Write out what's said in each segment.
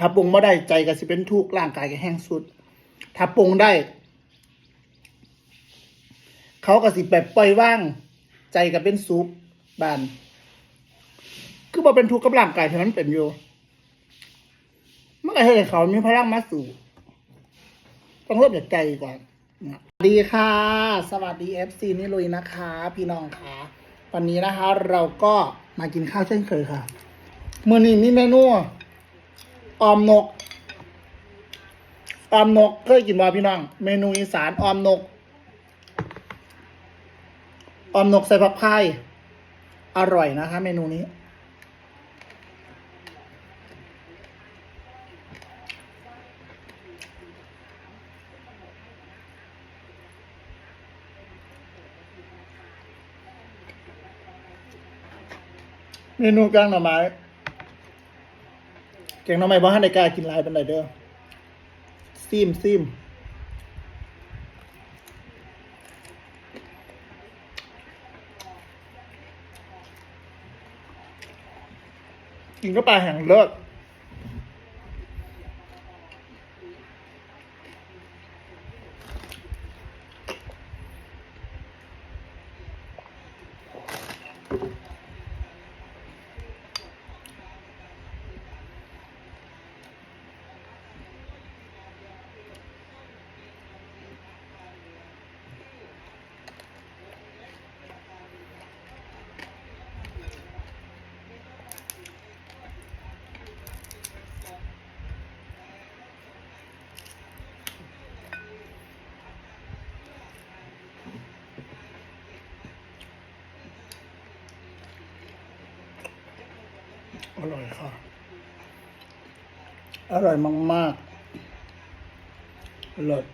ถ้าปรุงไม่ได้ใจก็สิเป็นทุกข์ร่างกายก็แห้งสุด ถ้าปรุงได้ เขาก็สิแบบปล่อยว่าง ใจก็เป็นสุขบาน คือบ่เป็นทุกข์กับร่างกายที่มันเป็นอยู่มันก็ให้เขามีพลังมาสู่ต้องเริ่มจากใจก่อนสวัสดีค่ะ สวัสดี FC นี่ลุยนะคะ พี่น้องค่ะวันนี้นะคะ เราก็มากินข้าวเช่นเคยค่ะเมื่อนี้มีเมนู ออมนก ออมนกเคยกินว่พี่น้อง เมนูอีสานออมนก ออมนกใส่ผักพายอร่อยนะคะ เมนูนี้ เมนูแกงหน่อไม้ งน้อไม่บ้านในกล้ากินลายเป็นไรเด้อซิมซิมกินก็ปลาแห้งเลิศ อร่อยค่ะ อร่อยมากๆเลิศ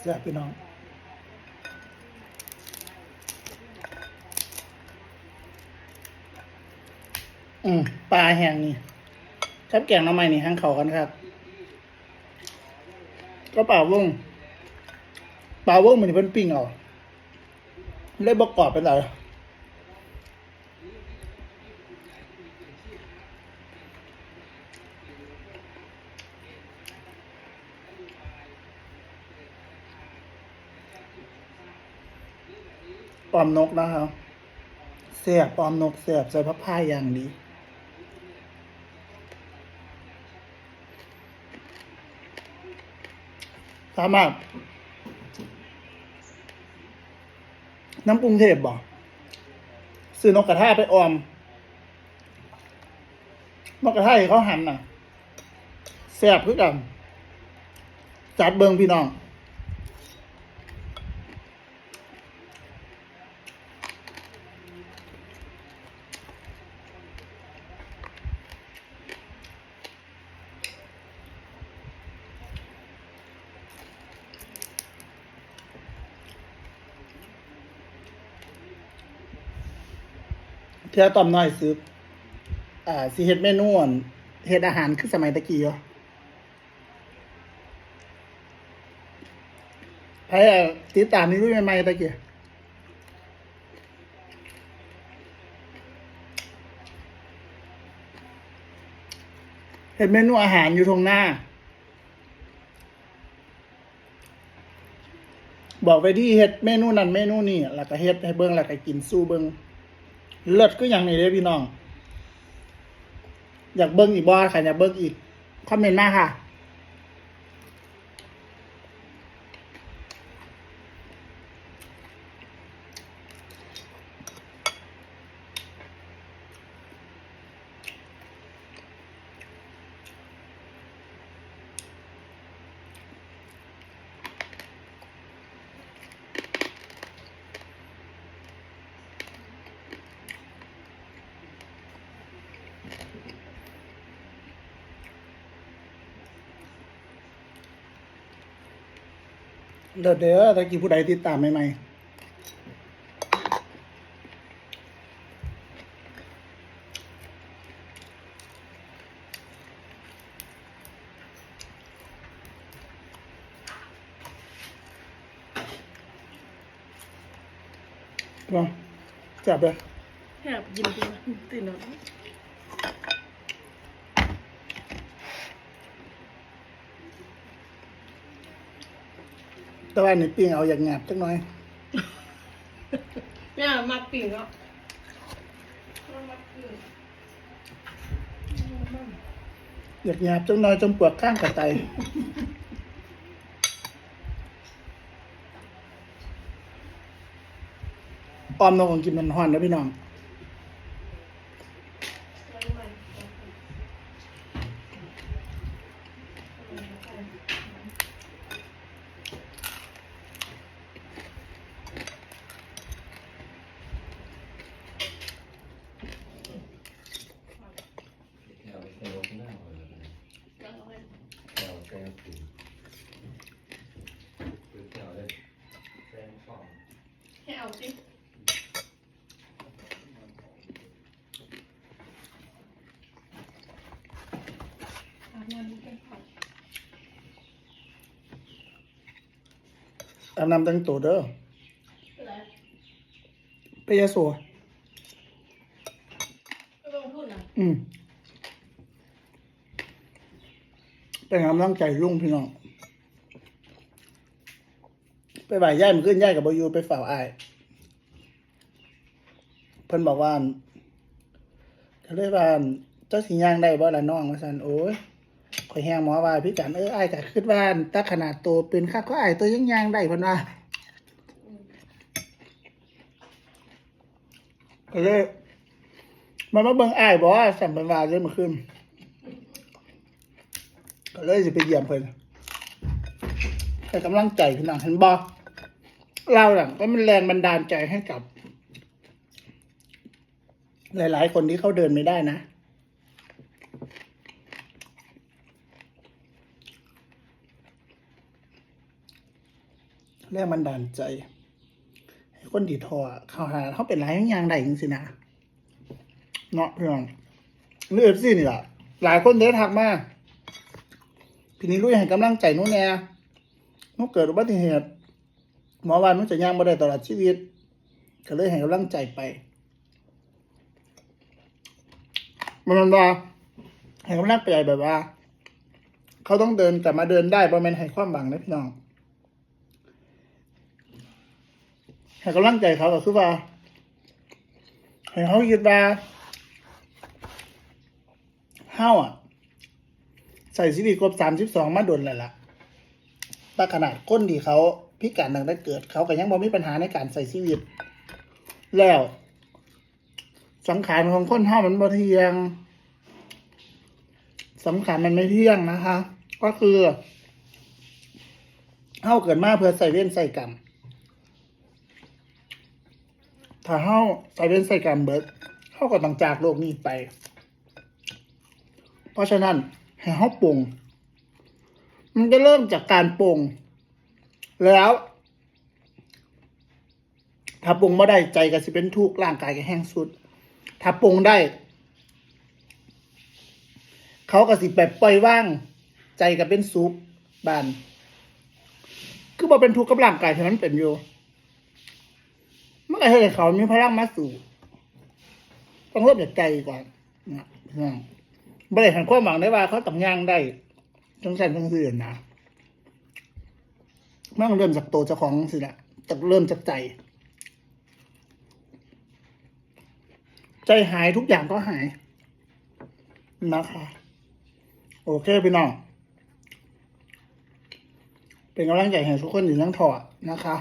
แซ่บพี่น้องอืมปลาแห้งนี่ครับแกงน้ำไม้นี่ห้างเขากันครับก็ปลาวงปลาวงมันเป็นปิ้งเอาเลยบอกกรอบเป็นไรป อมนกนะครับเสียบปอมนกเสียบใส่พักผ้าอย่างดีสามารถน้ำปรุงเทพบอกซื้อนกกระทาไปออม นกกระทาเขาหั่นน่ะแซ่บคือกันจัดเบิงพี่น้อง ทือต่อมน้อยซื้ออ่าสิเฮ็ดเมนูอั่นเฮ็ดอาหารคือสมัยตะกี้เหรอไผอ่ติดตามนี่รู้ใหม่ๆตะกี้เฮ็ดเมนูอาหารอยู่ตรงหน้า บอกไปที่เฮ็ดเมนูนั้นเมนูนี้แล้วก็เฮ็ดให้เบิ่งแล้วก็กินสู้เบิ่ง เลิศก็อย่างนี้เลยพี่น้อง อยากเบิ้งอีกบอใครอยากเบิ้งอีกคอมเมนต์มาค่ะ เลิศเด้อตะกี้ผู้ใดติดตามใหม่ๆก็จับเลยแอบยินดีตื่นนอน แต่ว่าในปิ้งเอาอย่างงาบจักหน่อยแม่มาปิ่งอะมาปิ่งอยากหยาบจังหน่อยจนปวดข้างกระไตออมนกของกินมันหอนนะพี่น้อง แถวแถวข้างหน้าเลยแถว แถวสีคือแถวเลยแซงสองให้เอาสิอาบน้ำตั้งตัวเด้ออะไรไปยาโสก็ต้องพูดนะอืม เป็นกำลังใจลุงพี่น้อง ไปบ่ายย่ายมันขึ้นย่ายกับบอยูไปฝ่าวอาย เพิ่นบอกว่าเขาเลยว่าเจ้าสิย่างได้บ่ละน้องว่าซั่นโอ้ยข่อยแฮงหมอว่าพี่กันเอออายก็คิดว่านตาขนาดโตเป็นคักก็อายตัวยังย่างได้เพิ่นว่าก็เลยมันมาเบิ่งอายบ่สั่นเพิ่นว่าเลยมื่อคืน ก็เลยสิไปเยี่ยมเพิ่นให้กำลังใจพี่น้องเห็นบ่เราน่ะก็มันแรงบันดาลใจให้กับ หลาย ๆ คนที่เขาเดินไม่ได้นะแรงบันดาลใจ ให้คนดีทอเขาหาเขาเป็นไรอย่างใดจริงๆนะเนาะเพี่น้องนี่เอฟซีนี่แหละหลายคนเดินทักมา พี่นี้รู้ให้กำลังใจหนู้นแน่หนู้เกิดอุบัติเหตุ หมอว่าหนู้จะย่างบ่ได้ตลอดชีวิต ก็เลยให้กำลังใจไปมันมันว่าให้กำลังใจแบบว่า เขาต้องเดินกลับมาเดินได้ประมาณให้ความหวังนะพี่น้องให้กำลังใจเขาก็คือว่าให้เขาคิดว่าเฮาอะ ใส่ชีวิตครบสามสิบสองมาโดนแล้วล่ะแต่ขนาดคนที่เขาพิการตั้งแต่เกิด เขาก็ยังบ่มีปัญหาในการใส่ชีวิต แล้วสังขารของคนเฮามันบ่เทียง สังขารมันไม่เที่ยงนะคะ ก็คือเฮาเกิดมาเพื่อใส่เว้นใส่กรรมถ้าเฮาใส่เว้นใส่กรรมเบิดเฮาก็ต้องจากโลกนี้ไป เพราะฉะนั้น ให้เฮาปรุงมันจะเริ่มจากการปรุงแล้ว ถ้าปรุงไม่ได้ใจก็สิเป็นทุกข์ร่างกายก็แห้งสุด ถ้าปรุงได้ เขาก็สิแบบปล่อยว่าง ใจก็เป็นสุขบาน คือบ่เป็นทุกข์กับร่างกายเที่มันเป็นอยู่เมันก็ให้เขามีพลังมาสู่ต้องเริ่มจากใจก่อนนะ นะไม่ได้หันความหวังได้ว่าเขาต้องย่างได้จังสันจังสื่อนะมันต้องเริ่มจากตัวเจ้าของสิละจากเริ่มจากใจ ใจหายทุกอย่างก็หาย นะคะ โอเคพี่น้อง เป็นกำลังใจให้ทุกคนอยู่ทั้งถอดนะคะ